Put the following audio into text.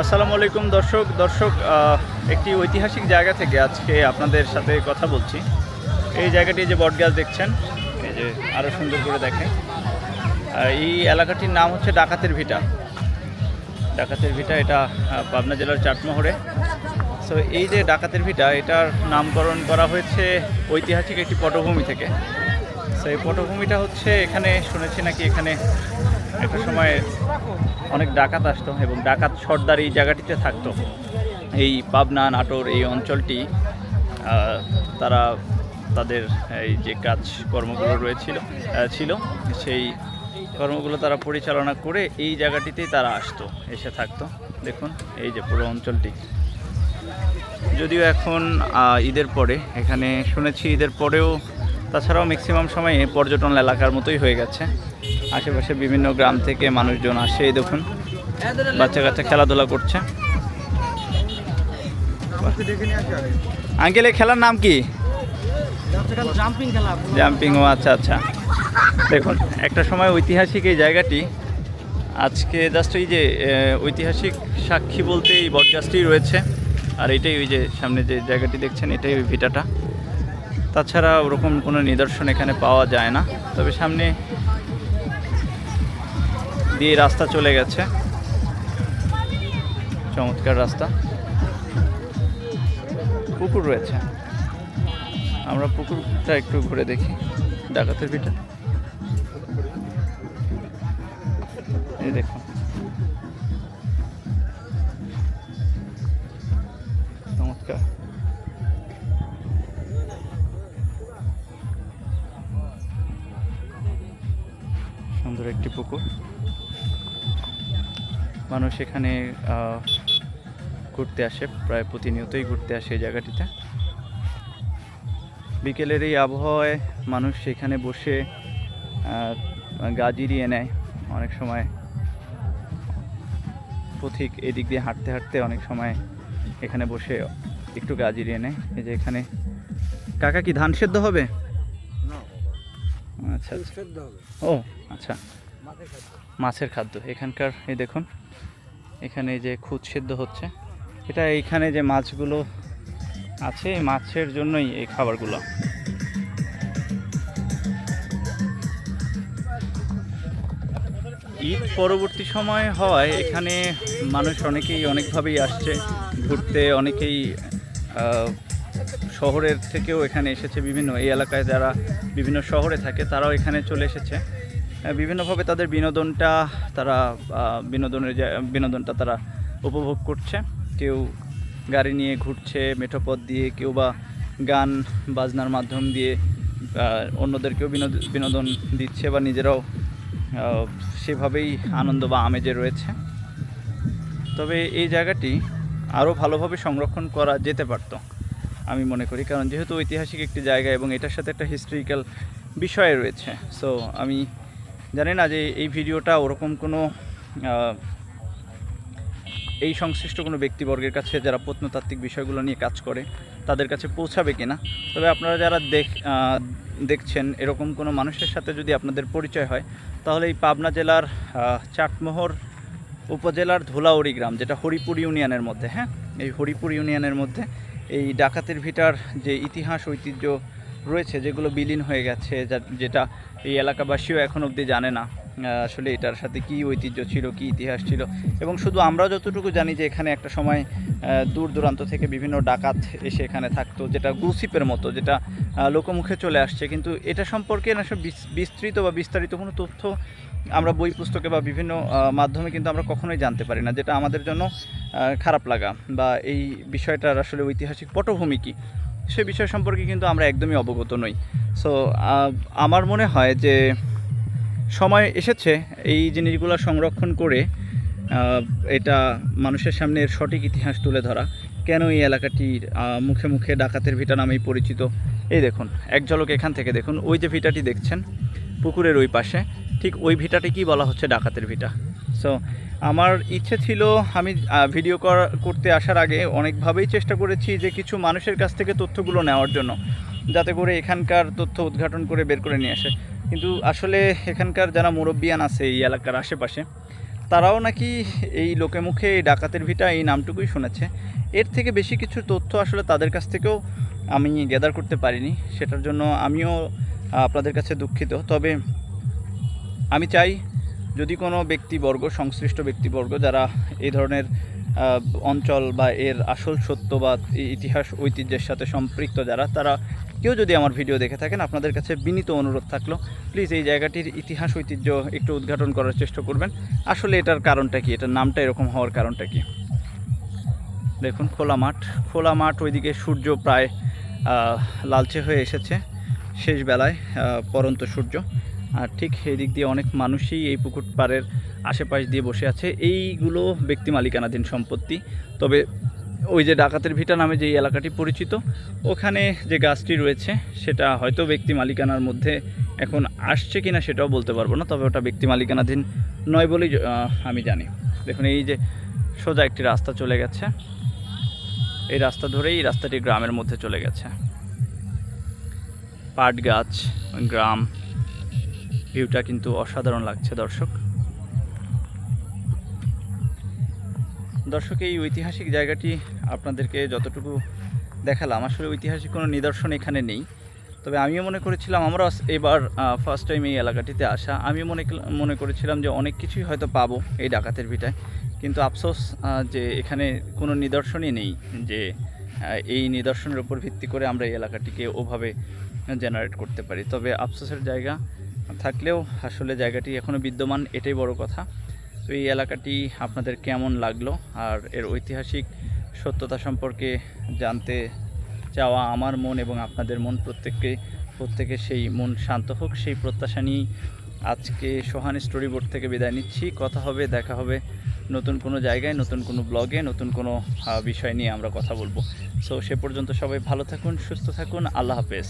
আসসালামু আলাইকুম দর্শক দর্শক একটি ঐতিহাসিক জায়গা থেকে আজকে আপনাদের সাথে কথা বলছি। এই জায়গাটি যে বটগাছ দেখছেন, এই যে আরও সুন্দর করে দেখেন। এই এলাকাটির নাম হচ্ছে ডাকাতের ভিটা। ডাকাতের ভিটা, এটা পাবনা জেলার চাটমোহরে। সো এই যে ডাকাতের ভিটা, এটার নামকরণ করা হয়েছে ঐতিহাসিক একটি পটভূমি থেকে। সো এই পটভূমিটা হচ্ছে, এখানে শুনেছি নাকি এখানে একটা সময় অনেক ডাকাত আসতো এবং ডাকাত সর্দার এই জায়গাটিতে থাকতো। এই পাবনা নাটোর এই অঞ্চলটি তারা তাদের এই যে কাজ কর্মগুলো রয়েছিল ছিল, সেই কর্মগুলো তারা পরিচালনা করে এই জায়গাটিতেই তারা আসতো, এসে থাকতো। দেখুন, এই যে পুরো অঞ্চলটি। যদিও এখন ঈদের পরে, এখানে শুনেছি ঈদের পরেও তাছাড়াও ম্যাক্সিমাম সময়ে পর্যটন এলাকার মতোই হয়ে গেছে। আশেপাশে বিভিন্ন গ্রাম থেকে মানুষজন আসে, এই দেখুন। বাচ্চা কাচ্চা খেলাধুলা করছে। আঙ্কেল এই খেলার নাম কি? জাম্পিং ও আচ্ছা আচ্ছা। দেখুন, একটা সময় ঐতিহাসিক এই জায়গাটি, আজকে জাস্ট এই যে ঐতিহাসিক সাক্ষী বলতে এই বটগাছটি রয়েছে। আর এটাই ওই যে সামনে যে জায়গাটি দেখছেন, এটাই ওই ভিটাটা। তাছাড়া ওরকম কোনো নিদর্শন এখানে পাওয়া যায় না। তবে সামনে দিয়ে রাস্তা চলে গেছে। চমৎকার রাস্তা। পুকুর রয়েছে। আমরা পুকুরটা একটু ঘুরে দেখি ডাকাতের ভিটা এই দেখুন। চমৎকার। পুকুর। মানুষ এখানে ঘুরতে আসে প্রায় প্রতিনিয়তই ঘুরতে আসে এই জায়গাটিতে। বিকেলের এই আবহাওয়ায় মানুষ সেখানে বসে গা জিরিয়ে নেয় অনেক সময়। পথিক এদিক দিয়ে হাঁটতে হাঁটতে অনেক সময় এখানে বসে একটু গা জিরিয়ে নেয়। এই যে এখানে। কাকা কি ধান সেদ্ধ হবে? আচ্ছা আচ্ছা। ও আচ্ছা। মাছের খাদ্য। এখানকার, এই দেখুন, এখানে যে খুদ সেদ্ধ হচ্ছে, এটা এইখানে যে মাছগুলো আছে মাছের জন্যই এই খাবারগুলো। ঈদ পরবর্তী সময় হয় এখানে মানুষ অনেকেই অনেকভাবেই আসছে ঘুরতে, অনেকেই শহরের থেকেও এখানে এসেছে বিভিন্ন, এই এলাকায় যারা বিভিন্ন শহরে থাকে, তারাও এখানে চলে এসেছে। বিভিন্নভাবে তাদের বিনোদনটা তারা বিনোদনের বিনোদনটা তারা উপভোগ করছে। কেউ গাড়ি নিয়ে ঘুরছে মেঠোপথ দিয়ে, কেউ বা গান বাজনার মাধ্যম দিয়ে অন্যদেরকেও বিনোদ- বিনোদন দিচ্ছে বা নিজেরাও সেভাবেই আনন্দ বা আমেজে রয়েছে। তবে এই জায়গাটি আরও ভালোভাবে সংরক্ষণ করা যেতে পারত, আমি মনে করি। কারণ যেহেতু ঐতিহাসিক একটি জায়গা এবং এটার সাথে একটা হিস্ট্রিক্যাল বিষয় রয়েছে সো আমি জানি না যে এই ভিডিওটা ওরকম কোনো এই সংশ্লিষ্ট কোনো ব্যক্তিবর্গের কাছে যারা প্রত্নতাত্ত্বিক বিষয়গুলো নিয়ে কাজ করে, তাদের কাছে পৌঁছাবে কিনা? তবে আপনারা যারা দেখ দেখছেন এরকম কোনো মানুষের সাথে যদি আপনাদের পরিচয় হয়, তাহলে এই পাবনা জেলার চাটমোহর উপজেলার ধুলাউড়ি গ্রাম, যেটা হরিপুর ইউনিয়নের মধ্যে হ্যাঁ? এই হরিপুর ইউনিয়নের মধ্যে এই ডাকাতের ভিটার যে ইতিহাস, ঐতিহ্য রয়েছে, যেগুলো বিলীন হয়ে গেছে যেটা এই এলাকাবাসীও এখন অবধি জানে না আসলে এটার সাথে কি ঐতিহ্য ছিল, কি ইতিহাস ছিল। এবং শুধু আমরা যতটুকু জানি যে এখানে একটা সময় দূর দূরান্ত থেকে বিভিন্ন ডাকাত এসে এখানে থাকতো, যেটা গুসিপের মতো, যেটা লোকমুখে চলে আসছে। কিন্তু এটা সম্পর্কে না বিস্তৃত বা বিস্তারিত কোনো তথ্য আমরা বই, পুস্তকে বা বিভিন্ন মাধ্যমে কিন্তু আমরা কখনোই জানতে পারি না, যেটা আমাদের জন্য খারাপ লাগা বা এই বিষয়টার আসলে ঐতিহাসিক পটভূমি কী। সে বিষয় সম্পর্কে কিন্তু আমরা একদমই অবগত নই। সো আমার মনে হয় যে সময় এসেছে এই জিনিসগুলো সংরক্ষণ করে এটা মানুষের সামনে এর সঠিক ইতিহাস তুলে ধরা। কেন এই এলাকাটির মুখে মুখে ডাকাতের ভিটা নামেই পরিচিত? এই দেখুন, এক ঝলক এখান থেকে দেখুন, ওই যে ভিটাটি দেখছেন, পুকুরের ওই পাশে, ঠিক ওই ভিটাটি কি বলা হচ্ছে, ডাকাতের ভিটা? সো আমার ইচ্ছে ছিল আমি ভিডিও করা, করতে আসার আগে অনেকভাবেই চেষ্টা করেছি যে কিছু মানুষের কাছ থেকে তথ্যগুলো নেওয়ার জন্য, যাতে করে এখানকার তথ্য উদ্ঘাটন করে বের করে নিয়ে আসে। কিন্তু আসলে এখানকার যারা মুরব্বিয়ান আছে এই এলাকার আশেপাশে, তারাও নাকি এই লোকে মুখে এই ডাকাতের ভিটা এই নামটুকুই শুনেছে। এর থেকে বেশি কিছু তথ্য আসলে তাদের কাছ থেকেও আমি গ্যাদার করতে পারিনি, সেটার জন্য আমিও আপনাদের কাছে দুঃখিত। তবে আমি চাই যদি কোনো ব্যক্তিবর্গ, সংশ্লিষ্ট ব্যক্তিবর্গ যারা এই ধরনের অঞ্চল বা এর আসল সত্য বা ইতিহাস, ঐতিহ্যের সাথে সম্পৃক্ত যারা, তারা কেউ যদি আমার ভিডিও দেখে থাকেন, আপনাদের কাছে বিনীত অনুরোধ থাকল, প্লিজ এই জায়গাটির ইতিহাস, ঐতিহ্য একটু উদ্ঘাটন করার চেষ্টা করবেন। আসলে এটার কারণটা কি? এটার নামটা এরকম হওয়ার কারণটা কি? দেখুন, খোলা মাঠ। খোলা মাঠ, ওইদিকে সূর্য প্রায় লালচে হয়ে এসেছে। শেষ বেলায় পরন্ত সূর্য। আর ঠিক সেই দিক দিয়ে অনেক মানুষই এই পুকুর পাড়ের আশেপাশ দিয়ে বসে আছে। এইগুলো ব্যক্তি মালিকানাধীন সম্পত্তি। তবে ওই যে ডাকাতের ভিটা নামে যে এলাকাটি পরিচিত, ওখানে যে গাছটি রয়েছে, সেটা হয়তো ব্যক্তি মালিকানার মধ্যে এখন আসছে কিনা সেটাও বলতে পারব না, তবে ওটা ব্যক্তি মালিকানাধীন নয় বলেই আমি জানি। দেখুন, এই যে সোজা একটি রাস্তা চলে গেছে। এই রাস্তা ধরেই রাস্তাটি গ্রামের মধ্যে চলে গেছে। পাট গাছ, গ্রাম ভিউটা কিন্তু অসাধারণ লাগছে, দর্শক। দর্শক, এই ঐতিহাসিক জায়গাটি আপনাদেরকে যতটুকু দেখালাম, আসলে ঐতিহাসিক কোনো নিদর্শন এখানে নেই। তবে আমিও মনে করেছিলাম আমরা এবার ফার্স্ট টাইম এই এলাকাটিতে আসা। আমি মনে মনে করেছিলাম যে অনেক কিছুই হয়তো পাবো এই ডাকাতের ভিটায়। কিন্তু আফসোস যে এখানে কোনো নিদর্শনই নেই, যে এই নিদর্শনের উপর ভিত্তি করে আমরা এই এলাকাটিকে ওভাবে জেনারেট করতে পারি। তবে আফসোসের জায়গা থাকলেও আসলে জায়গাটি এখনও বিদ্যমান, এটাই বড় কথা। তো এই এলাকাটি আপনাদের কেমন লাগল? আর এর ঐতিহাসিক সত্যতা সম্পর্কে জানতে চাওয়া আমার মন এবং আপনাদের মন, প্রত্যেককে, প্রত্যেকে সেই মন শান্ত হোক, সেই প্রত্যাশা নিয়েই আজকে সোহান স্টোরি বোর্ড থেকে বিদায় নিচ্ছি। কথা হবে, দেখা হবে নতুন কোনো জায়গায়, নতুন কোনো ব্লগে, নতুন কোনো বিষয় নিয়ে আমরা কথা বলব। সো সে পর্যন্ত সবাই ভালো থাকুন, সুস্থ থাকুন, আল্লাহ হাফেজ।